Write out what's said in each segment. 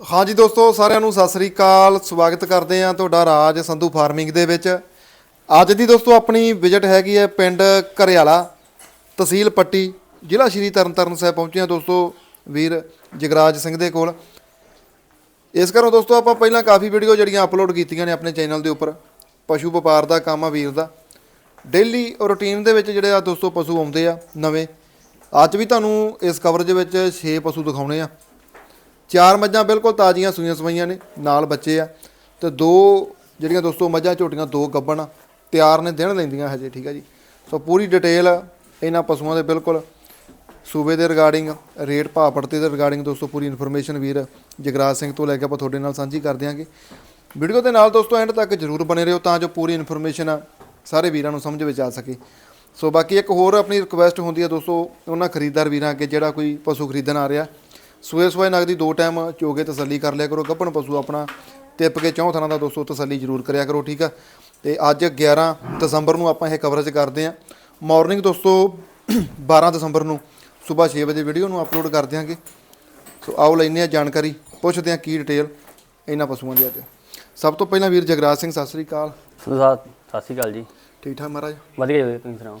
ਹਾਂਜੀ ਦੋਸਤੋ, ਸਾਰਿਆਂ ਨੂੰ ਸਤਿ ਸ੍ਰੀ ਅਕਾਲ। ਸਵਾਗਤ ਕਰਦੇ ਹਾਂ ਤੁਹਾਡਾ ਰਾਜ ਸੰਧੂ ਫਾਰਮਿੰਗ ਦੇ ਵਿੱਚ। ਅੱਜ ਦੀ ਦੋਸਤੋ, ਆਪਣੀ ਵਿਜ਼ਿਟ ਹੈਗੀ ਹੈ ਪਿੰਡ ਘਰਿਆਲਾ, ਤਹਿਸੀਲ ਪੱਟੀ, ਜ਼ਿਲ੍ਹਾ ਸ਼੍ਰੀ ਤਰਨਤਾਰਨ ਸਾਹਿਬ ਪਹੁੰਚੇ ਹਾਂ ਦੋਸਤੋ, ਵੀਰ ਜਗਰਾਜ ਸਿੰਘ ਦੇ ਕੋਲ। ਇਸ ਕਾਰਨ ਦੋਸਤੋ, ਆਪਾਂ ਪਹਿਲਾਂ ਕਾਫੀ ਵੀਡੀਓ ਜਿਹੜੀਆਂ ਅਪਲੋਡ ਕੀਤੀਆਂ ਨੇ ਆਪਣੇ ਚੈਨਲ ਦੇ ਉੱਪਰ, ਪਸ਼ੂ ਵਪਾਰ ਦਾ ਕੰਮ ਆ ਵੀਰ ਦਾ। ਡੇਲੀ ਰੁਟੀਨ ਦੇ ਵਿੱਚ ਜਿਹੜੇ ਆ ਦੋਸਤੋ, ਪਸ਼ੂ ਆਉਂਦੇ ਆ ਨਵੇਂ। ਅੱਜ ਵੀ ਤੁਹਾਨੂੰ ਇਸ ਕਵਰੇਜ ਵਿੱਚ 6 ਪਸ਼ੂ ਦਿਖਾਉਣੇ ਆ। ਚਾਰ ਮੱਝਾਂ ਬਿਲਕੁਲ ਤਾਜ਼ੀਆਂ ਸੂਈਆਂ ਸਵਾਈਆਂ ਨੇ, ਨਾਲ ਬੱਚੇ ਆ। ਤੇ ਦੋ ਜਿਹੜੀਆਂ ਦੋਸਤੋ ਮੱਝਾਂ ਝੋਟੀਆਂ, ਦੋ ਗੱਬਣ ਤਿਆਰ ਨੇ, ਦਿਨ ਲੈਂਦੀਆਂ ਹਜੇ, ਠੀਕ ਆ ਜੀ। ਸੋ ਪੂਰੀ ਡਿਟੇਲ ਇਹਨਾਂ ਪਸ਼ੂਆਂ ਦੇ ਬਿਲਕੁਲ ਸੂਬੇ ਦੇ ਰਿਗਾਰਡਿੰਗ ਰੇਟ ਭਾਅ ਪੜਤੇ ਦੇ ਰਿਗਾਰਡਿੰਗ ਦੋਸਤੋ ਪੂਰੀ ਇਨਫੋਰਮੇਸ਼ਨ ਵੀਰ ਜਗਰਾਜ ਸਿੰਘ ਤੋਂ ਲੈ ਕੇ ਆਪਾਂ ਤੁਹਾਡੇ ਨਾਲ ਸਾਂਝੀ ਕਰ ਦਿਆਂਗੇ। ਵੀਡੀਓ ਦੇ ਨਾਲ ਦੋਸਤੋ ਐਂਡ ਤੱਕ ਜਰੂਰ ਬਣੇ ਰਹੋ ਤਾਂ ਜੋ ਪੂਰੀ ਇਨਫੋਰਮੇਸ਼ਨ ਸਾਰੇ ਵੀਰਾਂ ਨੂੰ ਸਮਝ ਵਿੱਚ ਆ ਸਕੇ। ਸੋ ਬਾਕੀ ਇੱਕ ਹੋਰ ਆਪਣੀ ਰਿਕੁਐਸਟ ਹੁੰਦੀ ਹੈ ਦੋਸਤੋ, ਉਹਨਾਂ ਖਰੀਦਦਾਰ ਵੀਰਾਂ ਅੱਗੇ ਜਿਹੜਾ ਕੋਈ ਪਸ਼ੂ ਖਰੀਦਣ ਆ ਰਿਹਾ ਸੂਏ ਸੂਏ ਨਗਦੀ ਦੋ ਟਾਈਮ ਚੋਗੇ ਤਸੱਲੀ ਕਰ ਲਿਆ ਕਰੋ ਗੱਭਣ ਪਸ਼ੂ ਆਪਣਾ ਟਿੱਪ ਕੇ ਚੌਂ ਥਾਂ ਦਾ ਦੋਸਤੋ ਤਸੱਲੀ ਜ਼ਰੂਰ ਕਰਿਆ ਕਰੋ ਠੀਕ ਆ? ਤੇ ਅੱਜ 11 ਦਸੰਬਰ ਨੂੰ ਆਪਾਂ ਇਹ ਕਵਰੇਜ ਕਰਦੇ ਆਂ ਮਾਰਨਿੰਗ ਦੋਸਤੋ 12 ਦਸੰਬਰ ਨੂੰ ਸਵੇਰ 6 ਵਜੇ ਵੀਡੀਓ ਨੂੰ ਅਪਲੋਡ ਕਰ ਦਿਆਂਗੇ। ਸੋ ਆਓ ਲੈਨੇ ਆ ਜਾਣਕਾਰੀ ਪੁੱਛਦੇ ਆ ਕੀ ਡਿਟੇਲ ਇਹਨਾਂ ਪਸ਼ੂਆਂ ਦੀ ਅੱਜ। ਸਭ ਤੋਂ ਪਹਿਲਾਂ ਵੀਰ ਜਗਰਾਜ ਸਿੰਘ ਸਤਿ ਸ੍ਰੀ ਅਕਾਲ। ਸਤਿ ਸ਼੍ਰੀ ਅਕਾਲ ਜੀ। ਠੀਕ ਠਾਕ ਮਹਾਰਾਜ? ਵਧੀਆ ਜੀ ਤੁਸੀਂ ਸੁਣਾਓ?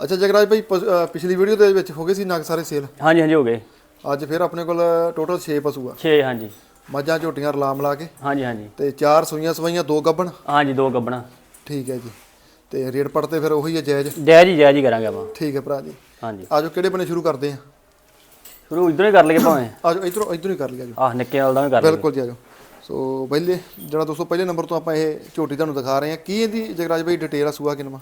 ਅੱਛਾ ਜਗਰਾਜ ਭਾਈ ਪਿਛਲੀ ਵੀਡੀਓ ਦੇ ਵਿੱਚ ਹੋ ਗਏ ਸੀ ਨਗ ਸਾਰੇ ਸੇਲ ਹਾਂਜੀ ਹਾਂਜੀ ਹੋ ਗਏ। ਅੱਜ ਫਿਰ ਆਪਣੇ ਕੋਲ ਟੋਟਲ 6 ਪਸ਼ੂ ਆ। 6 ਹਾਂਜੀ। ਮੱਝਾਂ ਝੋਟੀਆਂ ਰਲਾਮ ਲਾ ਕੇ। ਹਾਂਜੀ ਹਾਂਜੀ। ਤੇ ਚਾਰ ਸੂਈਆਂ ਸਵਾਈਆਂ ਦੋ ਗੱਬਣ। ਹਾਂਜੀ ਦੋ ਗੱਬਣਾ। ਠੀਕ ਹੈ ਜੀ। ਤੇ ਰੇਟ ਪੜ ਤੇ ਫਿਰ ਉਹੀ ਹੈ ਜਾਇਜ਼? ਜੈ ਜੀ ਜੈ ਜੀ ਕਰਾਂਗੇ ਆਪਾਂ। ਠੀਕ ਹੈ ਭਰਾ ਜੀ। ਹਾਂਜੀ। ਆਜੋ ਕਿਹੜੇ ਬਣੇ ਸ਼ੁਰੂ ਕਰਦੇ ਆ? ਸ਼ੁਰੂ ਇਧਰੋਂ ਹੀ ਕਰ ਲਈਏ ਭਾਵੇਂ। ਆਜੋ ਇਧਰੋਂ ਇਧਰੋਂ ਹੀ ਕਰ ਜੀ ਆਹ ਨਿੱਕੇ ਵਾਲ ਦਾ ਵੀ ਕਰ ਲਈਏ। ਬਿਲਕੁਲ ਜੀ ਆਜੋ। ਸੋ ਪਹਿਲੇ ਜਿਹੜਾ ਦੋਸਤੋ ਪਹਿਲੇ ਨੰਬਰ ਤੋਂ ਆਪਾਂ ਇਹ ਝੋਟੀ ਤੁਹਾਨੂੰ ਦਿਖਾ ਰਹੇ ਹਾਂ। ਕੀ ਇਹਦੀ ਜਗਰਾਜ ਭਾਈ ਡਿਟੇਲ ਆ ਸੂਆ ਕਿੰਨਾ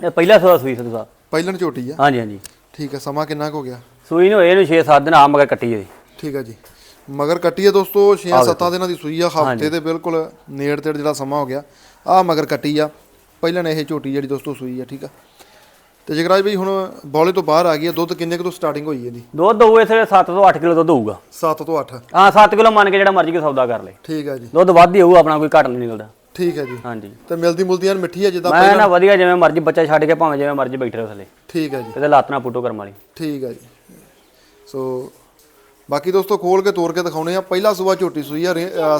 ਇਹ ਪਹਿਲਾ ਸੂਆ ਸੂਈ ਸਾਹਿਬ ਪਹਿਲਣ ਝੋਟੀ ਆ। ਹਾਂਜੀ ਹਾਂਜੀ। ਠੀਕ ਹੈ ਸਮਾਂ ਕਿੰਨਾ ਕੁ ਹੋ ਗਿਆ? ਸੂਈ ਨੂੰ ਇਹਨੂੰ 6-7 ਦਿਨ ਆ ਮਗਰ ਕੱਟੀ ਹੋਈ। ਠੀਕ ਹੈ ਜੀ। ਮਗਰ ਕੱਟੀ ਹੈ ਦੋਸਤੋ 6-7 ਦਿਨਾਂ ਦੀ ਸੂਈ ਆ ਹਫ਼ਤੇ ਦੇ ਬਿਲਕੁਲ ਨੇੜ ਤੇੜ ਜਿਹੜਾ ਸਮਾਂ ਹੋ ਗਿਆ ਆ ਮਗਰ ਕੱਟੀ ਆ। ਪਹਿਲਾਂ ਇਹ ਝੋਟੀ ਜਿਹੜੀ ਦੋਸਤੋ ਸੂਈ ਆ ਠੀਕ ਆ। ਤੇ ਜਗਰਾਜ ਭਾਈ ਹੁਣ ਬੌਲੇ ਤੋਂ ਬਾਹਰ ਆ ਗਈ ਆ ਦੁੱਧ ਕਿੰਨੇ ਕੁ ਤੋਂ ਸਟਾਰਟਿੰਗ ਹੋਈ ਇਹਦੀ ਦੁੱਧ ਹੋਊ ਇਥੇ 7 ਤੋਂ 8 ਕਿਲੋ ਦੁੱਧ ਹੋਊਗਾ। 7 ਤੋਂ 8 ਹਾਂ 7 ਕਿਲੋ ਮੰਨ ਕੇ ਜਿਹੜਾ ਮਰਜ਼ੀ ਕੋ ਸੌਦਾ ਕਰ ਲੈ। ਠੀਕ ਹੈ ਜੀ। ਦੁੱਧ ਵੱਧ ਹੀ ਹੋਊ ਆਪਣਾ ਕੋਈ ਘੱਟ ਨਹੀਂ ਨਿਕਲਦਾ। ਠੀਕ ਹੈ ਜੀ। ਹਾਂਜੀ। ਤੇ ਮਿਲਦੀ ਮੁਲਦੀ ਐਨ ਮਿੱਠੀ ਆ ਜਿੱਦਾਂ ਮੈਂ ਨਾ ਵਧੀਆ ਜਿਵੇਂ ਮਰਜ਼ੀ ਬੱਚਾ ਛੱਡ ਕੇ ਭਾਵੇਂ ਜਿਵੇਂ ਮਰਜ਼ੀ ਬੈਠੇ ਰਹੋ ਥੱਲੇ। ਠੀਕ ਹੈ ਜੀ। ਕਿਤੇ ਲੱਤ ਨਾ ਪੁੱਟੋ ਕਰਮ ਵਾਲੀ। ਠੀਕ ਹੈ ਜੀ। ਸੋ ਬਾਕੀ ਦੋਸਤੋ ਖੋਲ ਕੇ ਤੋੜ ਕੇ ਦਿਖਾਉਣੇ ਆ ਪਹਿਲਾ ਸੂਆ ਝੋਟੀ ਸੂਈ ਆ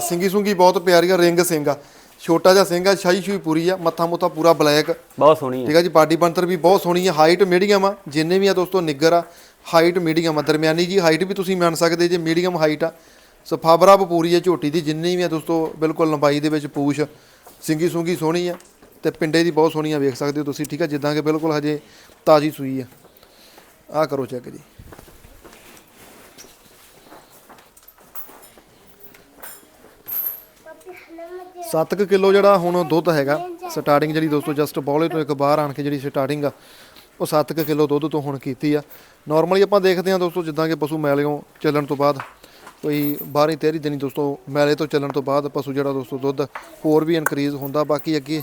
ਸਿੰਗੀ ਸੁੰਗੀ ਬਹੁਤ ਪਿਆਰੀ ਆ ਰਿੰਗ ਸਿੰਘ ਆ। ਛੋਟਾ ਜਿਹਾ ਸਿੰਘ ਆ ਸ਼ਾਹੀ ਸ਼ੂਈ ਪੂਰੀ ਆ ਮੱਥਾ ਮੁੱਥਾ ਪੂਰਾ ਬਲੈਕ। ਬਹੁਤ ਸੋਹਣੀ ਹੈ ਠੀਕ ਆ ਜੀ ਬਾਡੀ ਬੰਤਰ ਵੀ ਬਹੁਤ ਸੋਹਣੀ ਆ। ਹਾਈਟ ਮੀਡੀਅਮ ਆ ਜਿੰਨੇ ਵੀ ਆ ਦੋਸਤੋ ਨਿੱਗਰ ਆ ਹਾਈਟ ਮੀਡੀਅਮ ਆ। ਦਰਮਿਆਨੀ ਜੀ ਹਾਈਟ ਵੀ ਤੁਸੀਂ ਮੰਨ ਸਕਦੇ ਜੇ ਮੀਡੀਅਮ ਹਾਈਟ ਆ। ਸੋ ਫਾਬਰਾਬ ਪੂਰੀ ਆ ਝੋਟੀ ਦੀ ਜਿੰਨੀ ਵੀ ਆ ਦੋਸਤੋ ਬਿਲਕੁਲ ਲੰਬਾਈ ਦੇ ਵਿੱਚ ਪੂਛ ਸਿੰਗੀ ਸੁੰਗੀ ਸੋਹਣੀ ਆ ਤੇ ਪਿੰਡੇ ਦੀ ਬਹੁਤ ਸੋਹਣੀ ਆ ਵੇਖ ਸਕਦੇ ਹੋ ਤੁਸੀਂ। ਠੀਕ ਆ ਜਿੱਦਾਂ ਕਿ ਬਿਲਕੁਲ ਹਜੇ ਤਾਜ਼ੀ ਸੂਈ ਆ। ਆ ਕਰੋ ਚੈੱਕ ਜੀ। ਸੱਤ ਕੁ ਕਿਲੋ ਜਿਹੜਾ ਹੁਣ ਦੁੱਧ ਹੈਗਾ ਸਟਾਰਟਿੰਗ ਜਿਹੜੀ ਦੋਸਤੋ ਜਸਟ ਬੌਲੇ ਤੋਂ ਇੱਕ ਬਾਹਰ ਆਣ ਕੇ ਜਿਹੜੀ ਸਟਾਰਟਿੰਗ ਆ, ਉਹ 7 ਕੁ ਕਿਲੋ ਦੁੱਧ ਤੋਂ ਹੁਣ ਕੀਤੀ ਆ। ਨਾਰਮਲੀ ਆਪਾਂ ਦੇਖਦੇ ਹਾਂ ਦੋਸਤੋ ਜਿੱਦਾਂ ਕਿ ਪਸ਼ੂ ਮੈਲਿਓਂ ਚੱਲਣ ਤੋਂ ਬਾਅਦ, ਕੋਈ 12 13 ਦਿਨੀ ਦੋਸਤੋ, ਮੈਲੇ ਤੋਂ ਚੱਲਣ ਤੋਂ ਬਾਅਦ ਪਸ਼ੂ ਜਿਹੜਾ ਦੋਸਤੋ ਦੁੱਧ ਹੋਰ ਵੀ ਇਨਕਰੀਜ਼ ਹੁੰਦਾ, ਬਾਕੀ ਅੱਗੇ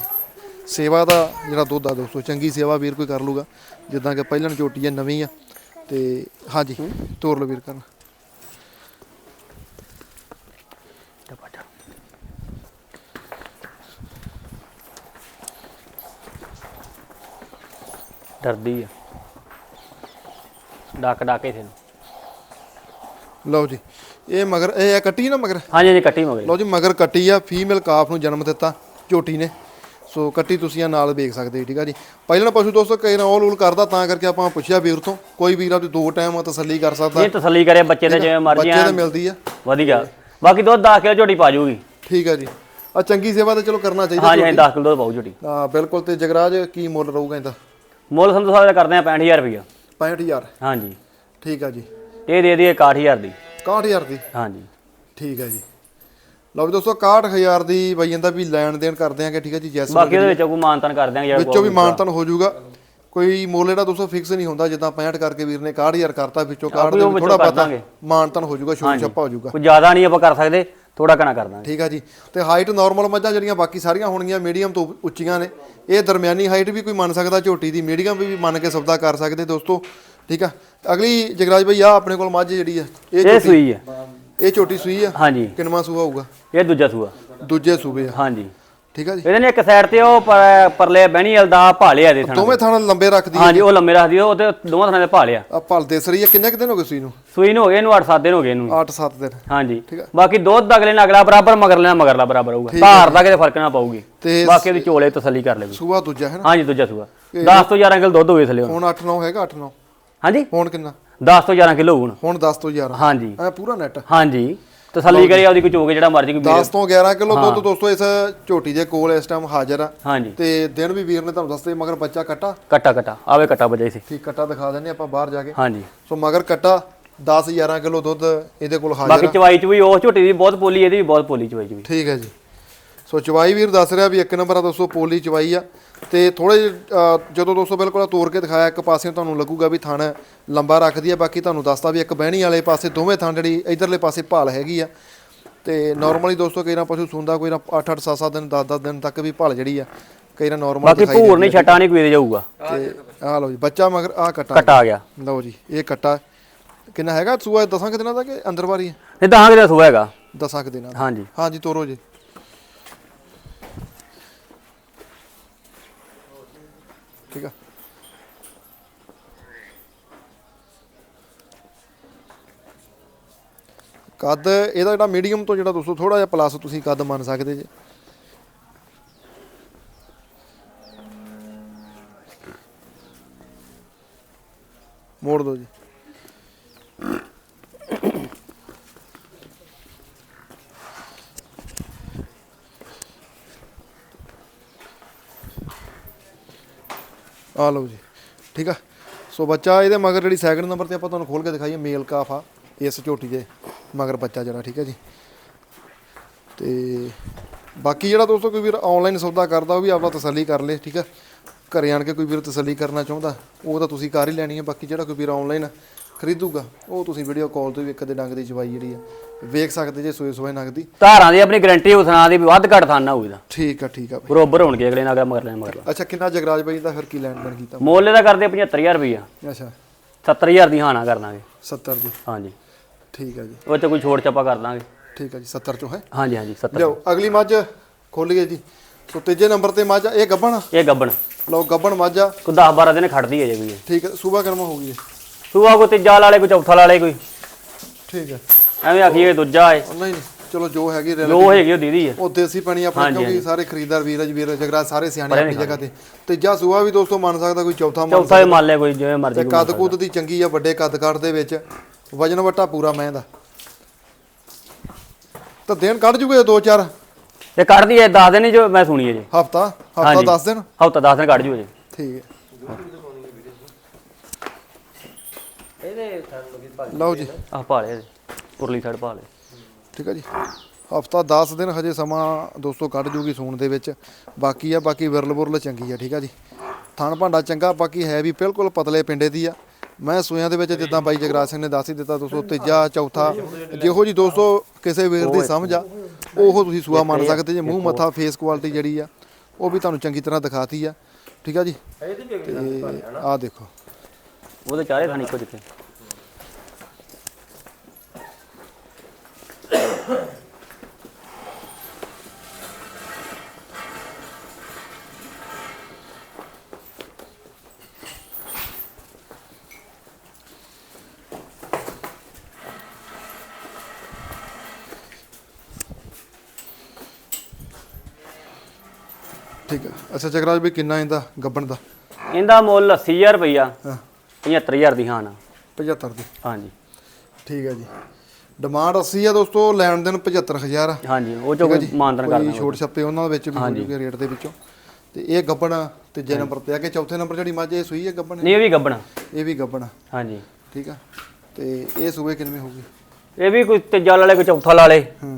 ਸੇਵਾ ਦਾ ਜਿਹੜਾ ਦੁੱਧ ਆ ਦੋਸਤੋ, ਚੰਗੀ ਸੇਵਾ ਵੀਰ ਕੋਈ ਕਰ ਲੂਗਾ ਜਿੱਦਾਂ ਕਿ ਪਹਿਲਾਂ ਝੋਟੀ ਆ ਨਵੀਂ ਆ, ਤੇ ਹਾਂਜੀ, ਤੋਰ ਲਓ ਵੀਰ ਕਰਨ। ਡਰਦੀ ਆ। ਡੱਕ ਡਾਕੇ ਥੇ ਲਓ ਜੀ ਇਹ ਮਗਰ ਇਹ ਆ ਕੱਟੀ ਨਾ ਮਗਰ? ਹਾਂਜੀ ਹਾਂਜੀ ਕੱਟੀ ਮਗਰ। ਲਓ ਜੀ ਮਗਰ ਕੱਟੀ ਆ ਫੀਮੇਲ ਕਾਫ ਨੂੰ ਜਨਮ ਦਿੱਤਾ ਝੋਟੀ ਨੇ। ਸੋ ਕੱਟੀ ਤੁਸੀਂ ਆ ਨਾਲ ਵੇਖ ਸਕਦੇ ਠੀਕ ਆ ਜੀ। ਪਹਿਲਾਂ ਪਸ਼ੂ ਦੋਸਤੋ ਕਈ ਨਾਲ ਊਲ ਕਰਦਾ ਤਾਂ ਕਰਕੇ ਆਪਾਂ ਪੁੱਛਿਆ ਵੀਰ ਤੋਂ ਕੋਈ ਵੀਰ ਆਪਦੀ ਦੋ ਟਾਈਮ ਤਸੱਲੀ ਕਰ ਸਕਦਾ। ਇਹ ਤਸੱਲੀ ਕਰੇ ਬੱਚੇ ਦੇ ਜਿਵੇਂ ਮਰਜ਼ੀ ਬੱਚੇ ਆ। ਤੇ ਮਿਲਦੀ ਆ। ਵਧੀਆ। ਬਾਕੀ ਦੁੱਧ 10 ਕਿਲੋ ਝੋਟੀ ਪਾ ਜੂਗੀ। ਠੀਕ ਆ ਜੀ। ਆ ਚੰਗੀ ਸੇਵਾ ਤਾਂ ਚਲੋ ਕਰਨਾ ਚਾਹੀਦਾ ਹਾਂਜੀ 10 ਕਿਲੋ ਦੁੱਧ ਪਾਉ ਝੋਟੀ। ਹਾਂ ਬਿਲਕੁਲ ਤੇ ਜਗਰਾਜ ਕੀ ਮੁੱਲ ਰਹੂਗਾ ਇਹਦਾ? ਮੁੱਲ ਸੰਧੂ ਸਾਹਿਬ ਦਾ ਕਰਦੇ ਆ 65000 ਰੁਪਇਆ 65000 ਹਾਂਜੀ। ਠੀਕ ਆ ਜੀ। ਇਹ ਦੇ ਦਈਏ 61000 ਦੀ। 61000 ਦੀ? ਹਾਂਜੀ। ਠੀਕ ਆ ਜੀ। ਲਓ ਵੀ ਦੋਸਤੋ 61000 ਦੀ ਬਈ ਜਾਂਦਾ ਵੀ ਲੈਣ ਦੇਣ ਕਰਦੇ ਆਂਗੇ ਠੀਕ ਆ ਜੀ ਜੈਸ ਬਾਕੀ ਉਹਦੇ ਵਿੱਚੋਂ ਕੋਈ ਮਾਨਤਨ ਕਰ ਦਿਆਂਗੇ ਜਾਂ ਵਿੱਚੋਂ ਵੀ ਮਾਨਤਨ ਹੋ ਜਾਊਗਾ। ਕੋਈ ਮੁੱਲ ਜਿਹੜਾ ਦੋਸਤੋ ਫਿਕਸ ਨਹੀਂ ਹੁੰਦਾ ਜਿੱਦਾਂ 65 ਕਰਕੇ ਵੀਰ ਨੇ 61000 ਕਰਤਾ ਵਿੱਚੋਂ ਕਾਰਡ ਦੇ ਉਹ ਵਿੱਚੋਂ ਥੋੜਾ ਕਰ ਪਤਾ। ਮਾਨਤਨ ਹੋ ਜਾਊਗਾ ਛੋਟ ਛੱਪਾ ਹੋ ਜਾਊਗਾ। ਕੋਈ ਜ਼ਿਆਦਾ ਨਹੀਂ ਆਪਾਂ ਕਰ ਸਕਦੇ। ਥੋੜਾ ਘਣਾ ਕਰ ਦਾਂਗੇ। ਠੀਕ ਆ ਜੀ। ਤੇ ਹਾਈਟ ਨਾਰਮਲ ਮੱਝਾਂ ਜਿਹੜੀਆਂ ਬਾਕੀ ਸਾਰੀਆਂ ਹੋਣਗੀਆਂ ਮੀਡੀਅਮ ਤੋਂ ਉੱਚੀਆਂ ਨੇ। ਇਹ ਦਰਮਿਆਨੀ ਹਾਈਟ ਵੀ ਕੋਈ ਮੰਨ ਸਕਦਾ ਝੋਟੀ ਦੀ। ਮੀਡੀਅਮ ਵੀ ਮੰਨ ਕੇ ਸੌਦਾ ਕਰ ਸਕਦੇ ਦੋਸਤੋ। ਠੀਕ ਆ। ਅਗਲੀ ਜਗਰਾਜ ਭਾਈ ਆ ਆਪਣੇ ਕੋਲ ਮੱਝ ਜਿਹੜੀ ਆ। ਇਹ ਸੂਈ ਹੈ ਇਹ ਝੋਟੀ ਸੂਈ ਆ? ਹਾਂਜੀ। ਕਿੰਨਵਾਂ ਸੂਆ ਹੋਊਗਾ? ਇਹ ਦੂਜਾ ਸੂਆ। ਦੂਜੇ ਸੂਬੇ ਆ। ਹਾਂਜੀ। ਠੀਕ ਆ ਜੀ। ਇਹਦੇ ਨੇ ਇੱਕ ਸਾਈਡ ਤੇ ਉਹ ਪਰ- ਪਰਲੇ ਬਹਿਣੀ ਵਾਲ ਦਾ ਭਾਲਿਆ ਦੇ ਥਣਾ ਦੋਵੇਂ ਥਾਣਾ ਲੰਬੇ ਰੱਖਦੀ ਹਾਂਜੀ ਉਹ ਲੰਮੇ ਰੱਖਦੀ ਉਹ ਤੇ ਦੋਵਾਂ ਥਣਾ ਦੇ ਭਾਲਿਆ ਆ ਭਲ ਦਿਸ ਰਹੀ ਹੈ ਕਿੰਨੇ ਕੁ ਦਿਨ ਹੋ ਗਏ ਸੂਈ ਨੂੰ? ਸੂਈ ਨੂੰ ਹੋ ਗਏ ਇਹਨੂੰ 8-7 ਦਿਨ ਹੋ ਗਏ ਇਹਨੂੰ। 8-7 ਦਿਨ। ਹਾਂਜੀ। ਆ। ਬਾਕੀ ਦੁੱਧ ਅਗਲੇ ਨਾਲ ਅਗਲਾ ਬਰਾਬਰ ਮਗਰ ਲੈਣਾ ਮਗਰਲਾ ਬਰਾਬਰ ਹੋਊਗਾ। ਧਾਰ ਦਾ ਕਿਤੇ ਫ਼ਰਕ ਨਾ ਪਊਗੀ। ਤੇ ਬਾਕੀ ਉਹਦੀ ਚੋਲੇ ਤਸੱਲੀ ਕਰ ਲੈਵੇ। ਸੂਆ ਦੂਜਾ ਹੈ ਨਾ? ਹਾਂਜੀ ਦੂਜਾ ਸੂਆ। 10 ਤੋਂ 11 ਕਿਲੋ ਦੁੱਧ ਹੋਵੇ ਥੱਲੇ। ਹੁਣ। ਹੁਣ 8-9 ਹੈਗਾ 8-9 ਹਾਂਜੀ। ਹੁਣ ਕਿੰਨਾ? 10 ਤੋਂ 11 ਕਿਲੋ ਹੁਣ। ਹੁਣ 10 ਤੋਂ 11 ਹਾਂਜੀ। ਐ ਪੂਰਾ ਨੈਟ। ਹਾਂਜੀ। ਤਸੱਲੀ ਕਰੀ ਆਪਦੀ ਕੋਈ ਚੋਕੇ ਜਿਹੜਾ ਮਰਜ਼ੀ ਕੋਈ ਵੀਰ। 10 ਤੋਂ 11 ਕਿਲੋ ਦੁੱਧ ਦੋਸਤੋ ਇਸ ਝੋਟੀ ਦੇ ਕੋਲ ਇਸ ਟਾਈਮ ਹਾਜ਼ਰ ਆ। ਹਾਂਜੀ। ਤੇ ਦਿਨ ਵੀ ਵੀਰ ਨੇ ਤੁਹਾਨੂੰ ਦੱਸਦੇ ਮਗਰ ਬੱਚਾ ਕੱਟਾ? ਕਟਾ ਕਟਾ। ਆਵੇ ਕਟਾ ਵਜਾਈ ਸੀ। ਠੀਕ ਕੱਟਾ ਦਿਖਾ ਦਿੰਨੇ ਆਪਾਂ ਬਾਹਰ ਜਾ ਕੇ। ਹਾਂਜੀ। ਸੋ ਮਗਰ ਕੱਟਾ 10 11 ਕਿਲੋ ਦੁੱਧ ਇਹਦੇ ਕੋਲ ਹਾਜ਼ਰ ਬਾਕੀ ਚਵਾਈ ਚ ਵੀ ਉਹ ਝੋਟੀ ਦੀ ਬਹੁਤ ਪੋਲੀ ਇਹਦੀ ਵੀ ਬਹੁਤ ਪੋਲੀ ਚਵਾਈ ਚ ਵੀ ਠੀਕ ਹੈ ਜੀ। ਸੋ ਚਵਾਈ ਵੀਰ ਦੱਸ ਰਿਹਾ ਵੀ ਇੱਕ ਨੰਬਰ ਆ ਦੋਸਤੋ ਪੋਲੀ ਚਵਾਈ ਆ। ਤੇ ਥੋੜੇ ਜਦੋਂ ਦੋਸਤੋ ਬਿਲਕੁਲ ਆਹ ਤੋੜ ਕੇ ਦਿਖਾਇਆ ਇੱਕ ਪਾਸੇ ਤੁਹਾਨੂੰ ਲੱਗੂਗਾ ਵੀ ਥਣ ਲੰਬਾ ਰੱਖਦੀ ਆ ਬਾਕੀ ਤੁਹਾਨੂੰ ਦੱਸਦਾ ਵੀ ਇੱਕ ਬਹਿਣੀ ਵਾਲੇ ਪਾਸੇ ਦੋਵੇਂ ਥਣ ਜਿਹੜੀ ਇਧਰਲੇ ਪਾਸੇ ਭਾਲ ਹੈਗੀ ਆ। ਤੇ ਨਾਰਮਲੀ ਦੋਸਤੋ ਕਈ ਨਾ ਪਸ਼ੂ ਸੁੰਦਾ ਕੋਈ ਨਾ 8 8 7 7 ਦਿਨ 10 10 ਦਿਨ ਤੱਕ ਵੀ ਭਾਲ ਜਿਹੜੀ ਆ ਕਈ ਨਾ ਨਾਰਮਲ ਬਾਕੀ ਭੂਰ ਨਹੀਂ ਛਟਾ ਨਹੀਂ ਕੋਈ ਦੇ ਜਾਊਗਾ ਤੇ ਆ ਲਓ ਜੀ ਬੱਚਾ ਮਗਰ ਆ ਕੱਟਾ। ਕਟਾ ਆ ਗਿਆ। ਲਓ ਜੀ ਇਹ ਕੱਟਾ। ਕਿੰਨਾ ਹੈਗਾ? ਸੂਆ ਦਸਾਂ ਕੁ ਦਿਨਾਂ ਦਾ ਕਿ ਅੰਦਰ ਵਾਰੀ? ਇਹ ਤਾਂ ਕਿਤੇ ਸੂਆ ਹੈਗਾ। ਦਸਾਂ ਕੁ ਦਿਨਾਂ ਦਾ। ਹਾਂਜੀ। ਹਾਂਜੀ ਤੋਰੋ ਜੀ। ਠੀਕ ਆ। ਕੱਦ, ਇਹਦਾ ਜਿਹੜਾ ਮੀਡੀਅਮ ਤੋਂ ਜਿਹੜਾ ਦੋਸਤੋ ਥੋੜਾ ਜਿਹਾ ਪਲੱਸ ਤੁਸੀਂ ਕੱਦ ਮੰਨ ਸਕਦੇ ਜੇ। ਮੋੜ ਦਿਓ ਜੀ। ਆ ਲਓ ਜੀ, ਠੀਕ ਆ? ਸੋ ਬੱਚਾ, ਇਹਦੇ ਮਗਰ ਜਿਹੜੀ ਸੈਕਿੰਡ ਨੰਬਰ ਤੇ ਆਪਾਂ ਤੁਹਾਨੂੰ ਖੋਲ ਕੇ ਦਿਖਾਈਏ, ਮੇਲ ਕਾਫ ਆ, ਇਸ ਝੋਟੀ ਦੇ ਮਗਰ ਬੱਚਾ ਜਿਹੜਾ, ਠੀਕ ਹੈ ਜੀ? ਤੇ ਬਾਕੀ ਜਿਹੜਾ ਦੋਸਤੋ, ਕੋਈ ਵੀਰ ਆਨਲਾਈਨ ਸੌਦਾ ਕਰਦਾ, ਉਹ ਵੀ ਆਪਣਾ ਤਸੱਲੀ ਕਰ ਲੇ, ਠੀਕ ਆ? ਘਰੇ ਆਣ ਕੇ ਕੋਈ ਵੀਰ ਤਸੱਲੀ ਕਰਨਾ ਚਾਹੁੰਦਾ, ਉਹ ਤਾਂ ਤੁਸੀਂ ਕਰ ਹੀ ਲੈਣੀ ਹੈ ਬਾਕੀ ਜਿਹੜਾ ਕੋਈ ਵੀਰ ਆਨਲਾਈਨ ਖਰੀਦੂਗਾ, ਉਹ ਤੁਸੀਂ ਵੀਡੀਓ ਕਾਲ ਤੋਂ ਵੀ ਇੱਕ ਦੇ ਡੰਗ ਦੀ ਜਵਾਈ ਜਿਹੜੀ ਆ ਵੇਖ ਸਕਦੇ ਜੇ ਸੋਏ ਸੋਏ ਨਗ ਦੀ ਧਾਰਾਂ ਦੀ ਆਪਣੀ ਗਾਰੰਟੀ ਉਸ ਥਾਂ ਦੀ ਵੀ ਵੱਧ ਘੱਟ ਥਾਂ ਨਾ ਹੋਊਗਾ ਇਹਦਾ। ਠੀਕ ਆ ਠੀਕ ਆ ਬਈ। ਬਰੋਬਰ ਹੋਣਗੇ ਅਗਲੇ ਨਾਲ ਮਗਰ ਲੈਣਾ ਮਗਰ ਅੱਛਾ ਕਿੰਨਾ ਜਗਰਾਜ ਬਾਈ ਦਾ ਫਿਰ ਕੀ ਲੈਣ ਦੇਣ ਕੀਤਾ? ਮੁੱਲ ਇਹਦਾ ਕਰਦੇ 75000 ਰੁਪਈਆ। ਅੱਛਾ। 70000 ਦੀ ਹਾਨਾ ਕਰ ਦਾਂਗੇ। 70 ਦੀ। ਹਾਂਜੀ। ਠੀਕ ਆ ਜੀ। ਉਹ ਚ ਕੋਈ ਛੋੜ ਛਾਪਾ ਕਰ ਦਾਂਗੇ। ਠੀਕ ਆ ਜੀ 70 ਚੋਂ ਹੈ। ਹਾਂਜੀ ਹਾਂਜੀ 70 ਲਿਓ ਅਗਲੀ ਮੱਝ ਖੋਲੀਏ ਜੀ। ਸੋ ਤੀਜੇ ਨੰਬਰ ਤੇ ਮੱਝ ਆ, ਇਹ ਗੱਬਣ? ਆ। ਇਹ ਗੱਬਣ। ਲਓ ਗੱਬਣ ਮੱਝ ਆ। ਕੋਈ 10 12 ਦਿਨ ਖੜਦੀ ਹੈ ਜੇ ਕੋਈ। ਇਹ। ਠੀਕ ਹੈ ਸੂਬਾ ਕਰਮਾ ਹੋ ਗਈ ਹੈ। ਸੂਆ ਕੋ ਤੀਜਾ ਵਾਲੇ ਕੋਈ ਚੌਥਾ ਵਾਲੇ ਕੋਈ। ਠੀਕ ਹੈ ਐਵੇਂ ਆਖੀਏ ਦੂਜਾ ਹੈ ਉਹ ਨਹੀਂ ਨਹੀਂ ਚਲੋ ਜੋ ਹੈਗੀ ਰੈਲ ਜੋ ਹੈਗੀ ਉਹ ਦੀਦੀ ਹੈ ਉਹ ਦੇਸੀ ਪਾਣੀ ਆਪਣੇ ਹਾਂਜੀ, ਕਿਉਂਕਿ ਸਾਰੇ ਖਰੀਦਦਾਰ ਵੀਰ ਅਜ ਵੀਰ ਜਗਰਾਜ ਸਾਰੇ ਸਿਆਣੇ ਆਪਣੀ ਜਗ੍ਹਾ ਤੇ। ਤੀਜਾ ਸੂਆ ਵੀ ਦੋਸਤੋ ਮੰਨ ਸਕਦਾ ਕੋਈ ਚੌਥਾ ਮੰਨ ਚੌਥਾ ਹੀ ਮੰਨ ਲਿਆ ਕੋਈ ਜਿਵੇਂ ਮਰਜ਼ੀ ਤੇ ਕੱਦ ਕੁੱਦ ਦੀ ਚੰਗੀ ਆ ਵੱਡੇ ਕੱਦ ਕਾਠ ਦੇ ਵਿੱਚ। ਵਜਨ ਵਟਾ ਪੂਰਾ ਮੈਂ ਦਾ। ਤਾਂ ਦਿਨ ਕੱਢ ਜੂਗੇ ਦੋ ਚਾਰ? ਇਹ ਕੱਢਦੀ 10 ਦਿਨ ਹੀ ਜੋ ਮੈਂ ਸੁਣੀ ਹੈ ਜੀ। ਹਫਤਾ? ਹਫਤਾ ਹਾਂਜੀ। 10 ਦਿਨ? ਹਫਤਾ 10 ਦਿਨ ਕੱਢ ਜੂ ਜੀ। ਠੀਕ ਹੈ। ਲਓ ਜੀ। ਆਹ ਭਾਲੇ ਪੁਰਲੀ ਸਾਈਡ ਭਾਲੇ ਠੀਕ ਹੈ ਜੀ। ਹਫਤਾ 10 ਦਿਨ ਹਜੇ ਸਮਾਂ ਦੋਸਤੋ ਕੱਢ ਜੂਗੀ ਸੂਣ ਦੇ ਵਿੱਚ। ਬਾਕੀ ਆ ਬਾਕੀ ਵਿਰਲ ਬੁਰਲ ਚੰਗੀ ਆ ਠੀਕ ਆ ਜੀ। ਥਣ ਭਾਂਡਾ ਚੰਗਾ ਬਾਕੀ ਹੈ ਵੀ ਬਿਲਕੁਲ ਪਤਲੇ ਪਿੰਡੇ ਦੀ ਆ। ਮੈਂ ਸੂਆਂ ਦੇ ਵਿੱਚ ਜਿੱਦਾਂ ਬਾਈ ਜਗਰਾਜ ਸਿੰਘ ਨੇ ਦੱਸ ਹੀ ਦਿੱਤਾ ਦੋਸਤੋ ਤੀਜਾ ਚੌਥਾ ਜਿਹੋ ਜੀ ਦੋਸਤੋ ਕਿਸੇ ਵੀਰ ਦੀ ਸਮਝ ਆ ਉਹ ਤੁਸੀਂ ਸੂਆ ਮੰਨ ਸਕਦੇ ਜੇ ਮੂੰਹ ਮੱਥਾ ਫੇਸ ਕੁਆਲਿਟੀ ਜਿਹੜੀ ਆ ਉਹ ਵੀ ਤੁਹਾਨੂੰ ਚੰਗੀ ਤਰ੍ਹਾਂ ਦਿਖਾਤੀ ਆ। ਠੀਕ ਆ ਜੀ। ਤੇ ਆਹ ਦੇਖੋ। ਉਹਦੇ ਚਾਰੇ ਥਾਣੀ ਇੱਕੋ ਜਿੱਥੇ ਠੀਕ ਆ। ਅੱਛਾ ਜਗਰਾਜ ਵੀ ਕਿੰਨਾ ਇਹਦਾ ਗੱਬਣ ਦਾ? ਇਹਦਾ ਮੁੱਲ 80000 ਰੁਪਈਆ। ਹਾਂ। 75000 ਦੀ ਹਾਨਾ 75 ਦੀ। ਹਾਂਜੀ। ਠੀਕ ਹੈ ਜੀ। ਡਿਮਾਂਡ 80 ਆ ਦੋਸਤੋ ਲੈਣ ਦੇਣ 75000 ਆ ਹਾਂਜੀ ਉਹ ਚੋਂ ਮਾਨਤਨ ਕਰ ਦਾਂਗੇ ਛੋਟ ਛੱਪੇ ਉਹਨਾਂ ਵਿੱਚ ਵੀ ਹੋ ਜੂਗੇ ਰੇਟ ਦੇ ਵਿੱਚੋਂ। ਤੇ ਇਹ ਗੱਬਣ ਤੀਜੇ ਨੰਬਰ ਤੇ ਆ ਕੇ ਚੌਥੇ ਨੰਬਰ ਜਿਹੜੀ ਮੱਝ ਇਹ ਸੂਈ ਹੈ ਗੱਬਣ? ਨਹੀਂ ਇਹ ਵੀ ਗੱਬਣਾ ਇਹ ਵੀ ਗੱਬਣ ਹਾਂਜੀ। ਠੀਕ ਆ? ਤੇ ਇਹ ਸੂਏ ਕਿੰਨੇ ਹੋਊਗੀ? ਇਹ ਵੀ ਕੋਈ ਤੀਜਾ ਵਾਲੇ ਕੋਈ ਚੌਥਾ ਵਾਲੇ ਹੂੰ।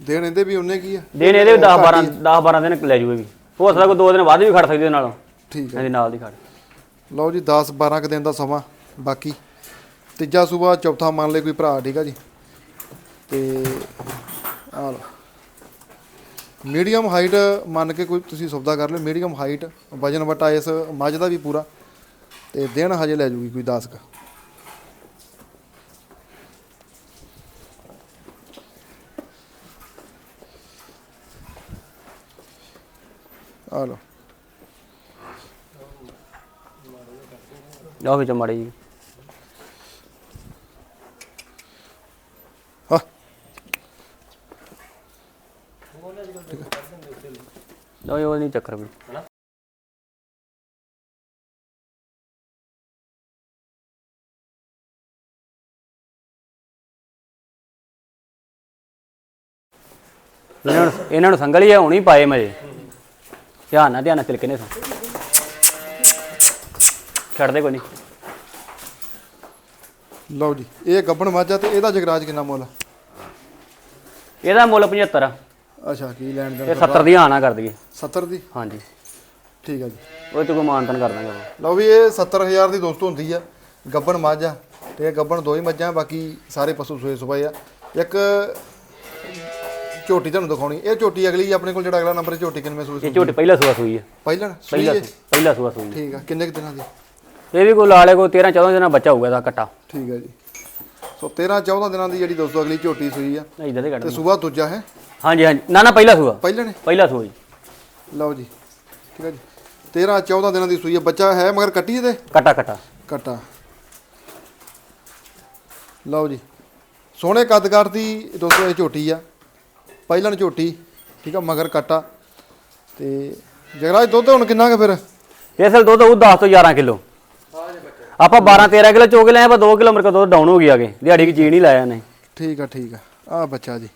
ਦੇਣ ਇਹਦੇ ਵੀ ਉਹਨੇ ਕੀ ਆ? ਦਿਨ ਇਹਦੇ ਵੀ 10 12 10 12 ਦਿਨ ਲੈ ਜੂਏ ਵੀ। ਹੋ ਸਕਦਾ ਕੋਈ ਦੋ ਦਿਨ ਬਾਅਦ ਵੀ ਖੜ ਸਕਦੀ ਉਹਦੇ ਨਾਲੋਂ। ਠੀਕ ਆ ਇਹਦੇ ਨਾਲ ਦੀ ਖੜ। ਲਓ ਜੀ 10 12 ਕੁ ਦਿਨ ਦਾ ਸਮਾਂ ਬਾਕੀ। ਤੀਜਾ ਸੂਬਾ, ਚੌਥਾ ਮੰਨ ਲੈ ਕੋਈ ਭਰਾ, ਠੀਕ ਆ ਜੀ? ਤੇ ਆ ਲਓ। ਮੀਡੀਅਮ ਹਾਈਟ ਮੰਨ ਕੇ ਕੋਈ ਤੁਸੀਂ ਸੌਦਾ ਕਰ ਲਿਓ। ਮੀਡੀਅਮ ਹਾਈਟ, ਵਜਨ ਵਟਾ ਇਸ, ਮੱਝ ਦਾ ਵੀ ਪੂਰਾ। ਤੇ ਦਿਨ ਹਜੇ ਲੈ ਜੂਗੀ ਕੋਈ 10 ਕ। ਆ ਲਓ। ਆਹ ਵਿੱਚ ਮਾੜੀ ਉਹ ਉਹ ਨਹੀਂ ਚੱਕਰ ਵੀ ਇਹਨਾਂ ਨੂੰ ਇਹਨਾਂ ਨੂੰ ਸੰਗਲ ਹੀ ਹੋਣੀ ਪਾਏ ਮਜੇ ਧਿਆਨ ਨਾਲ ਧਿਆਨ ਨਾਲ ਤਿਲਕੇ ਨੇ ਸੋ ਛੱਡਦੇ ਕੋਈ ਨਹੀਂ ਲਓ ਜੀ ਇਹ ਗੱਬਣ ਮਾਝਾ ਤੇ ਇਹਦਾ ਜਗਰਾਜ ਕਿੰਨਾ ਮੁੱਲ ਇਹਦਾ ਮੁੱਲ 75 ਆ ਅੱਛਾ ਕੀ ਲੈਣ ਇਹ ਦੇ 70 ਦੀ ਆਣਾ ਕਰ ਦਈਏ। 70 ਦੀ? ਹਾਂਜੀ। ਠੀਕ ਹੈ ਜੀ। ਉਹ ਚ ਕੋਈ ਮਾਨਤਨ ਕਰ ਦਾਂਗੇ ਆਪਾਂ। ਲਓ ਵੀ ਇਹ 70000 ਦੀ ਦੋਸਤੋ ਹੁੰਦੀ ਆ। ਗੱਬਣ ਮਾਝਾ ਤੇ ਇਹ ਗੱਬਣ ਦੋ ਹੀ ਮੱਝਾਂ ਬਾਕੀ ਸਾਰੇ ਪਸ਼ੂ ਸੂਏ ਸੁਪਾਏ ਆ। ਇੱਕ ਝੋਟੀ ਤੁਹਾਨੂੰ ਦਿਖਾਉਣੀ। ਇਹ ਝੋਟੀ ਅਗਲੀ ਆਪਣੇ ਕੋਲ ਜਿਹੜਾ ਅਗਲਾ ਨੰਬਰ ਝੋਟੀ ਕਿੰਨੇ ਸੂਏ ਇਹ ਝੋਟੀ ਪਹਿਲਾ ਸੂਆ ਸੂਈ ਹੈ ਪਹਿਲਣ? ਸੂਈ ਪਹਿਲਾ ਹੈ? ਪਹਿਲਾ ਸੂਆ ਸੂਈ। ਠੀਕ ਆ। ਕਿੰਨੇ ਕੁ ਦਿਨਾਂ ਦੀ? ਇਹ ਵੀ ਕੋਈ ਲਾਲੇ ਕੋਈ 13 14 ਦਿਨਾਂ ਬੱਚਾ ਹੋਊਗਾ ਇਹਦਾ ਕੱਟਾ ਠੀਕ ਹੈ ਜੀ। ਸੋ 13 14 ਦਿਨਾਂ ਦੀ ਜਿਹੜੀ ਦੋਸਤੋ ਅਗਲੀ ਝੋਟੀ ਸੂਈ ਆ। ਇਦਾਂ ਦੇ ਕੱਟ ਤੇ ਸੂਬਾ ਦੂਜਾ ਹੈ। ਹਾਂਜੀ ਹਾਂਜੀ। ਨਾ ਨਾ ਪਹਿਲਾ ਸੂਆ। ਪਹਿਲਣ ਪਹਿਲਾ ਸੂਆ ਜੀ। ਲਓ ਜੀ ਠੀਕ ਹੈ ਜੀ। 13 14 ਦਿਨਾਂ ਦੀ ਸੂਈ ਆ। ਬੱਚਾ ਹੈ ਮਗਰ ਕੱਟੀ ਇਹਦੇ? ਕੱਟਾ ਕੱਟਾ। ਕਟਾ। ਲਓ ਜੀ। ਸੋਹਣੇ ਕੱਦਕਾਰ ਦੀ ਦੋਸਤੋ ਇਹ ਝੋਟੀ ਆ। ਪਹਿਲਣ ਝੋਟੀ ਠੀਕ ਆ ਮਗਰ ਕਟਾ। ਤੇ ਜਗਰਾਜ ਦੁੱਧ ਹੁਣ ਕਿੰਨਾ ਕੁ ਫਿਰ? ਇਸਲ ਦੁੱਧ ਉਹ 10 ਤੋਂ 11 ਕਿਲੋ। ਆਪਾਂ 12 13 ਕਿਲੋ ਚੋਗ ਲਿਆ ਆਪਾਂ 2 ਕਿਲੋ ਮੇਰੇ ਕੋਲ ਦੁੱਧ ਡਾਊਨ ਹੋ ਗਿਆ ਅਗੇ। ਦਿਹਾੜੀ ਕੀ ਚੀਜ਼ ਨਹੀਂ ਲਾਇਆ ਨੇ ਠੀਕ ਆ ਠੀਕ ਆ। ਆ ਬੱਚਾ ਜੀ।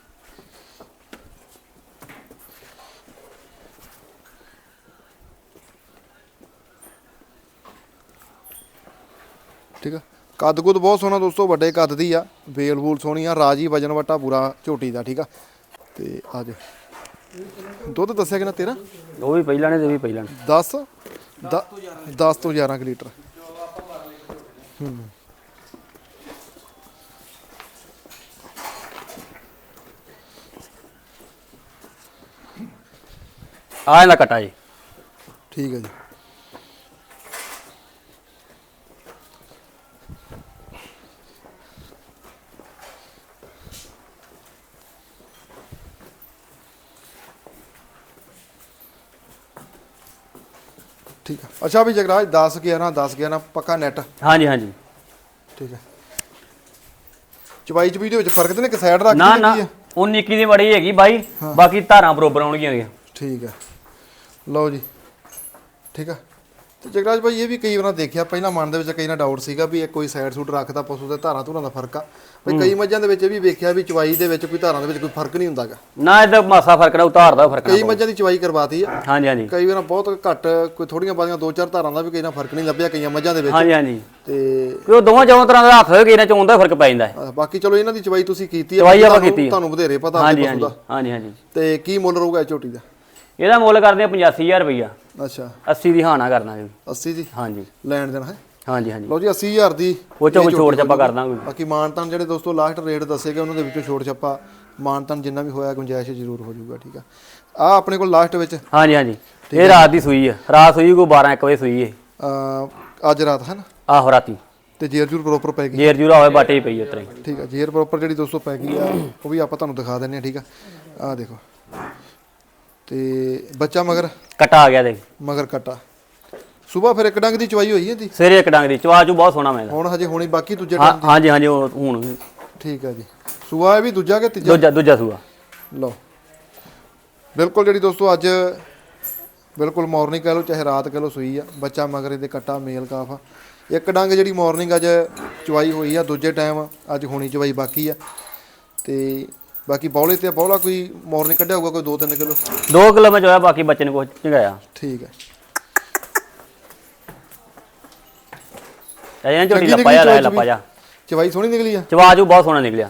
ਠੀਕ ਆ? ਕੱਦ ਕੁੱਦ ਬਹੁਤ ਸੋਹਣਾ ਦੋਸਤੋ ਵੱਡੇ ਕੱਦ ਦੀ ਆ। ਵੇਲ ਵੂਲ ਸੋਹਣੀ ਆ ਰਾਜੀ ਵਜਨ ਵਟਾ ਪੂਰਾ ਝੋਟੀ ਦਾ ਠੀਕ ਆ? ਤੇ ਅੱਜ ਦੁੱਧ ਦੱਸਿਆ ਕਿ ਨਾ ਤੇਰਾ? ਉਹ ਵੀ ਪਹਿਲਾਂ ਨੇ ਤੇ ਵੀ ਪਹਿਲਾਂ ਨੇ। 10 10 ਤੋਂ 11 ਕੁ ਲੀਟਰ। ਆ ਇਹਦਾ ਕੱਟਾ ਜੀ। ਠੀਕ ਹੈ ਜੀ। ਠੀਕ ਹੈ ਅੱਛਾ ਵੀ ਜਗਰਾਜ 10 11 10 11 ਪੱਕਾ ਨੈਟ ਹਾਂਜੀ ਹਾਂਜੀ। ਠੀਕ ਹੈ ਚਵਾਈ ਚਵੀ ਦੇ ਵਿੱਚ ਫ਼ਰਕ ਤੇ ਨਹੀਂ ਕਿ ਸਾਈਡ ਰੱਖ ਨਾ ਨਾ ਕੀ ਹੈ ਉਹ ਨਿੱਕੀ ਦੀ ਬੜੀ ਹੈਗੀ ਬਾਈ ਬਾਕੀ ਧਾਰਾਂ ਬਰੋਬਰ ਆਉਣਗੀਆਂ। ਠੀਕ ਹੈ ਲਓ ਜੀ। ਠੀਕ ਹੈ ਤੇ ਜਗਰਾਜ ਭਾਈ ਇਹ ਵੀ ਕਈ ਵਾਰ ਦੇਖਿਆ ਪਹਿਲਾਂ ਮਨ ਦੇ ਵਿੱਚ ਕਈ ਨਾ ਡਾਊਟ ਸੀਗਾ ਵੀ ਇਹ ਕੋਈ ਸਾਈਡ ਸੂਟ ਰੱਖਦਾ ਪਸ਼ੂ ਦੇ ਧਾਰਾਂ ਧੁਰਾਂ ਦਾ ਫ਼ਰਕ ਆ। ਵੀ ਕਈ ਮੱਝਾਂ ਦੇ ਵਿੱਚ ਇਹ ਵੀ ਵੇਖਿਆ ਵੀ ਚਵਾਈ ਦੇ ਵਿੱਚ ਕੋਈ ਧਾਰਾਂ ਦੇ ਵਿੱਚ ਕੋਈ ਫ਼ਰਕ ਨਹੀਂ ਹੁੰਦਾਗਾ। ਨਾ ਇਹਦਾ ਮਾਸਾ ਫ਼ਰਕ ਨਾ ਉਤਾਰ ਦਾ ਫ਼ਰਕ ਨਾ ਕਈ ਮੱਝਾਂ ਦੀ ਚਵਾਈ ਕਰਵਾਤੀ ਆ। ਹਾਂਜੀ ਹਾਂਜੀ। ਕਈ ਵਾਰ ਬਹੁਤ ਘੱਟ ਕੋਈ ਥੋੜੀਆਂ ਬਾਦੀਆਂ ਦੋ ਚਾਰ ਧਾਰਾਂ ਦਾ ਵੀ ਕਈ ਨਾ ਫ਼ਰਕ ਨਹੀਂ ਲੱਭਿਆ ਕਈਆਂ ਮੱਝਾਂ ਦੇ ਵਿੱਚ। ਹਾਂਜੀ ਹਾਂਜੀ। ਤੇ ਕਿ ਉਹ ਦੋਵਾਂ ਚੌਂ ਤਰ੍ਹਾਂ ਦਾ ਹੱਥ ਹੋਏ ਕਿ ਇਹਨਾਂ ਚੋਂ ਦਾ ਫ਼ਰਕ ਪੈ ਜਾਂਦਾ ਹੈ। ਅਹ ਬਾਕੀ ਚਲੋ ਇਹਨਾਂ ਦੀ ਚਵਾਈ ਤੁਸੀਂ ਕੀਤੀ ਆ ਚਵਾਈ ਆਪਾਂ ਤੁਹਾਨੂੰ- ਕੀਤੀ ਆ। ਤੁਹਾਨੂੰ ਵਧੇਰੇ ਪਤਾ ਹਾਂਜੀ ਹਾਂਜੀ। ਹਾਂਜੀ ਤੇ ਕੀ ਮੁੱਲ ਰਹੂਗਾ ਇਹ ਝੋਟੀ ਦਾ? ਇਹਦਾ ਮੁੱਲ ਕਰਦੇ ਆ 85000 ਰੁਪਈਆ। ਅੱਛਾ। 80 ਦੀ ਹਾਨਾ ਕਰਨਾ ਜੀ। 80 ਜੀ ਹਾਂਜੀ। ਲੈਣ ਦੇਣਾ ਹੈ? ਹਾਂਜੀ ਹਾਂਜੀ। ਲਓ ਜੀ 80000 ਦੀ ਉਹ ਚੋਂ ਝੋਟੀ ਛੱਪਾ ਕਰ। ਦਾਂਗੇ। ਬਾਕੀ ਮਾਨਤਨ ਜਿਹੜੇ ਦੋਸਤੋ ਲਾਸਟ ਰੇਟ ਦੱਸੇ ਗਏ ਉਹਨਾਂ ਦੇ ਵਿੱਚੋਂ ਛੋੜ ਛੱਪਾ ਮਾਨਤਨ ਜਿੰਨਾ ਵੀ ਹੋਇਆ ਗੁੰਜਾਇਸ਼ ਜ਼ਰੂਰ ਹੋ ਜਾਊਗਾ ਠੀਕ ਆ। ਆ ਆਪਣੇ ਕੋਲ ਲਾਸਟ ਵਿੱਚ। ਹਾਂਜੀ ਹਾਂਜੀ। ਇਹ ਰਾਤ ਦੀ ਸੂਈ ਹੈ ਰਾਤ ਸੂਈ ਕੋ 12 1 ਵਜੇ ਸੂਈ ਹੈ ਅੱਜ ਰਾਤ ਹੈ ਨਾ? ਆਹੋ ਰਾਤੀ। ਤੇ ਜੇਰ ਜੂਰ ਪ੍ਰੋਪਰ ਪੈ ਗਈ। ਜੇਰ ਜੂਰਾ ਹੋਵੇ ਬਾਟੇ ਹੀ ਪਈ ਉਤਰੇ। ਠੀਕ ਆ ਜੇਰ ਪ੍ਰੋਪਰ ਜਿਹੜੀ ਦੋਸਤੋ ਪੈ ਗਈ ਆ ਉਹ ਵੀ ਆਪਾਂ ਤੁਹਾਨੂੰ ਦਿਖਾ ਦਿੰਨੇ ਆ ਠੀਕ ਆ। ਆ ਦੇਖੋ। ਤੇ ਬੱਚਾ ਮਗਰ? ਕਟਾ ਆ ਗਿਆ ਦੇ ਮਗਰ ਕਟਾ। ਸਵੇਰ ਫਿਰ ਇੱਕ ਡੰਗ ਦੀ ਚਵਾਈ ਹੋਈ ਇਹਦੀ? ਸਵੇਰੇ ਇੱਕ ਡੰਗ ਦੀ। ਚਵਾਚੂ ਬਹੁਤ ਸੋਹਣਾ ਮੈਂ ਹੁਣ ਹਜੇ ਹੋਣੀ ਬਾਕੀ ਦੂਜੇ ਹਾਂ ਡੰਗ ਹਾਂਜੀ ਹਾਂਜੀ ਉਹ ਹੁਣ। ਠੀਕ ਆ ਜੀ। ਸੂਆ ਇਹ ਵੀ ਦੂਜਾ ਕਿ ਤੀਜਾ? ਦੂਜਾ ਦੂਜਾ ਸੂਆ। ਲਓ। ਬਿਲਕੁਲ ਜਿਹੜੀ ਦੋਸਤੋ ਅੱਜ ਬਿਲਕੁਲ ਮਾਰਨਿੰਗ ਕਹ ਲਓ ਚਾਹੇ ਰਾਤ ਕਹ ਲਓ ਸੂਈ ਆ। ਬੱਚਾ ਮਗਰ ਇਹਦੇ ਕੱਟਾ ਮੇਲ ਕਾਫ ਆ। ਇੱਕ ਡੰਗ ਜਿਹੜੀ ਮਾਰਨਿੰਗ ਅੱਜ ਚਵਾਈ ਹੋਈ ਆ ਦੂਜੇ ਟਾਈਮ ਅੱਜ ਹੋਣੀ ਚਵਾਈ ਬਾਕੀ ਆ। ਤੇ ਬਾਕੀ ਬੌਲੇ ਤੇ ਬੌਲਾ ਕੋਈ ਮਾਰਨਿੰਗ ਕੱਢਿਆ ਹੋਊਗਾ ਕੋਈ 2-3 ਕਿਲੋ? 2 ਕਿਲੋ ਮੈਂ ਚੋਇਆ ਬਾਕੀ ਬੱਚੇ ਨੇ ਕੁਝ ਚੰਗਾਇਆ। ਠੀਕ ਹੈ ਐਂ ਝੋਟੀ ਚੰਗੀ ਲੱਪਾ ਜਾ ਲੱਪਾ। ਜਾ। ਚਵਾਈ ਸੋਹਣੀ ਨਿਕਲੀ ਆ? ਚਵਾਚੂ ਬਹੁਤ ਸੋਹਣਾ ਨਿਕਲਿਆ।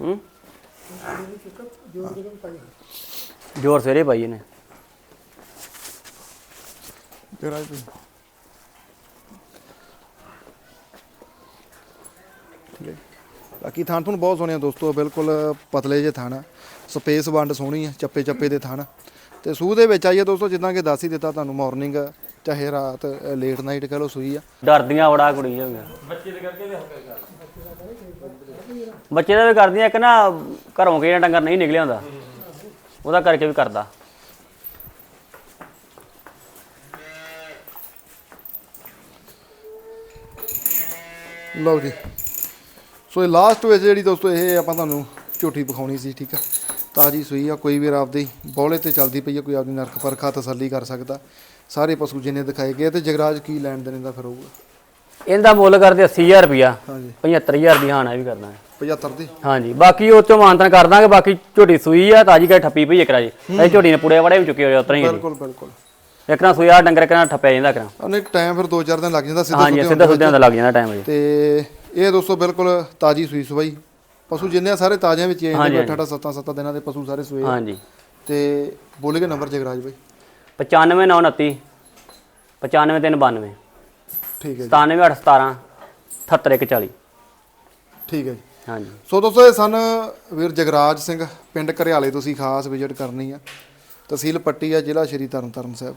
ਹੂੰ? ਜੋਰ ਸਵੇਰੇ ਪਾਈ ਇਹਨੇ। ਠੀਕ ਹੈ। ਜੀ। ਬਾਕੀ ਥਾਣ ਤੁਹਾਨੂੰ ਬਹੁਤ ਸੋਹਣੇ ਆ ਦੋਸਤੋ ਬਿਲਕੁਲ ਪਤਲੇ ਜੇ ਥਾਣ ਆ। ਸਪੇਸ ਵੰਡ ਸੋਹਣੀ ਆ ਚੱਪੇ ਚੱਪੇ ਦੇ ਥਾਣ ਤੇ ਸੂਹ ਦੇ ਵਿੱਚ ਆਈਏ ਦੋਸਤੋ ਜਿੱਦਾਂ ਕਿ ਦੱਸ ਹੀ ਦਿੱਤਾ ਤੁਹਾਨੂੰ ਮਾਰਨਿੰਗ ਚਾਹੇ ਰਾਤ ਲੇਟ ਨਾਈਟ ਕਹ ਲਓ ਸੂਈ ਆ। ਡਰਦੀਆਂ ਬੜਾ ਕੁੜੀ ਹੋ ਗਿਆ ਬੱਚੇ ਦੇ ਕਰਕੇ ਬੱਚੇ ਦਾ ਵੀ ਕਰਦੀਆਂ ਇੱਕ ਨਾ ਘਰੋਂ ਕਿਹੜਾ ਡੰਗਰ ਨਹੀਂ ਨਿਕਲਿਆ ਹੁੰਦਾ। ਉਹਦਾ ਕਰਕੇ ਵੀ ਕਰਦਾ। ਲਓ ਜੀ। ਸੋ ਇਹ ਲਾਸਟ ਵਿੱਚ ਜਿਹੜੀ ਦੋਸਤੋ ਇਹ ਆਪਾਂ ਤੁਹਾਨੂੰ ਝੋਟੀ ਵਿਖਾਉਣੀ ਸੀ ਠੀਕ ਆ? ਤਾਜੀ ਸੂਈ ਆ ਕੋਈ ਵੀਰ ਆਪਦੀ ਬੋਲੇ ਤੇ ਚੱਲਦੀ ਪਈ ਆ ਕੋਈ ਆਪਦੀ ਨਰਕ ਪਰਖਾ ਤਸੱਲੀ ਕਰ ਸਕਦਾ। ਸਾਰੇ ਪਸ਼ੂ ਜਿੰਨੇ ਦਿਖਾਏ ਗਏ ਤੇ ਜਗਰਾਜ ਕੀ ਲੈਣ ਦੇਣ ਦਾ ਫਿਰ ਹੋਊਗਾ। ਇਹਦਾ ਮੁੱਲ ਕਰਦੇ 80000 ਰੁਪਿਆ ਹਾਂਜੀ। 75000 ਦੀ ਹਾਨਾ ਵੀ ਕਰਦਾ 75 ਦੀ? ਹਾਂਜੀ। ਬਾਕੀ ਉਹ ਤੋਂ ਮਾਨਤਨ ਕਰ ਦਾਂਗੇ ਬਾਕੀ ਝੋਟੀ ਸੂਈ ਆ ਤਾਜੀ ਕਾ ਠੱਪੀ ਪਈ ਇਕਰਾ ਜੀ ਇਹ ਝੋਟੀ ਨੇ ਪੁੜੇ ਵੜੇ ਵੀ ਚੁੱਕੇ ਹੋਏ ਉਤਰਾ ਹੀ ਬਿਲਕੁਲ ਬਿਲਕੁਲ। ਇੱਕ ਨਾ ਸੂਆ ਡੰਗਰ ਨਾ ਠੱਪਿਆ ਜਾਂਦਾ ਕਰਾ ਉਹਨੇ ਟਾਈਮ ਫਿਰ 2-4 ਦਿਨ ਲੱਗ ਜਾਂਦਾ ਸਿੱਧਾ ਹਾਂਜੀ ਸੁੱਧੇ ਸਿੱਧਾ ਸੁੱਧਿਆਂ ਦਾ ਲੱਗ ਜਾਂਦਾ ਟਾਈਮ ਜੀ ਤੇ ਇਹ ਦੋਸਤੋ ਬਿਲਕੁਲ ਤਾਜੀ ਸੂਈ ਸਵਾਈ। ਪਸ਼ੂ ਜਿੰਨੇ ਸਾਰੇ ਤਾਜ਼ਿਆਂ ਵਿੱਚ ਹੀ ਆਏ ਹਾਂਜੀ, ਨੇ ਬੈਠਾ 7-7 ਦਿਨਾਂ ਦੇ ਪਸ਼ੂ ਸਾਰੇ ਸੂਏ। ਹਾਂਜੀ। ਤੇ ਬੋਲੇ ਕੇ ਨੰਬਰ ਜਗਰਾਜ ਬਾਈ। 95929 95392 ਠੀਕ ਹੈ ਜੀ। 97817 78140 ਠੀਕ ਹੈ ਜੀ। ਹਾਂਜੀ। ਸੋ ਦੋਸਤੋ ਇਹ ਸਨ ਵੀਰ ਜਗਰਾਜ ਸਿੰਘ ਪਿੰਡ ਘਰਿਆਲੇ ਤੁਸੀਂ ਖਾਸ ਵਿਜ਼ਿਟ ਕਰਨੀ ਆ। ਤਹਿਸੀਲ ਪੱਟੀ ਆ, ਜ਼ਿਲ੍ਹਾ ਸ਼੍ਰੀ ਤਰਨਤਾਰਨ ਸਾਹਿਬ।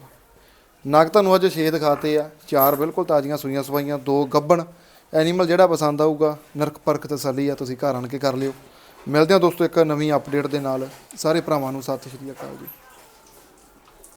ਨਗ ਤੁਹਾਨੂੰ ਅੱਜ 6 ਦਿਖਾਤੇ ਆ, ਚਾਰ ਬਿਲਕੁਲ ਤਾਜ਼ੀਆਂ ਸੂਈਆਂ ਸਵਾਈਆਂ ਦੋ ਗੱਬਣ। ਐਨੀਮਲ ਜਿਹੜਾ ਪਸੰਦ ਆਊਗਾ, ਨਰਕ ਪਰਖ ਤਸੱਲੀ ਆ, ਤੁਸੀਂ ਘਰ ਆਣ ਕੇ ਕਰ ਲਿਓ। ਮਿਲਦੇ ਹਾਂ ਦੋਸਤੋ ਇੱਕ ਨਵੀਂ ਅਪਡੇਟ ਦੇ ਨਾਲ। ਸਾਰੇ ਭਰਾਵਾਂ ਨੂੰ ਸਤਿ ਸ਼੍ਰੀ ਅਕਾਲ ਜੀ।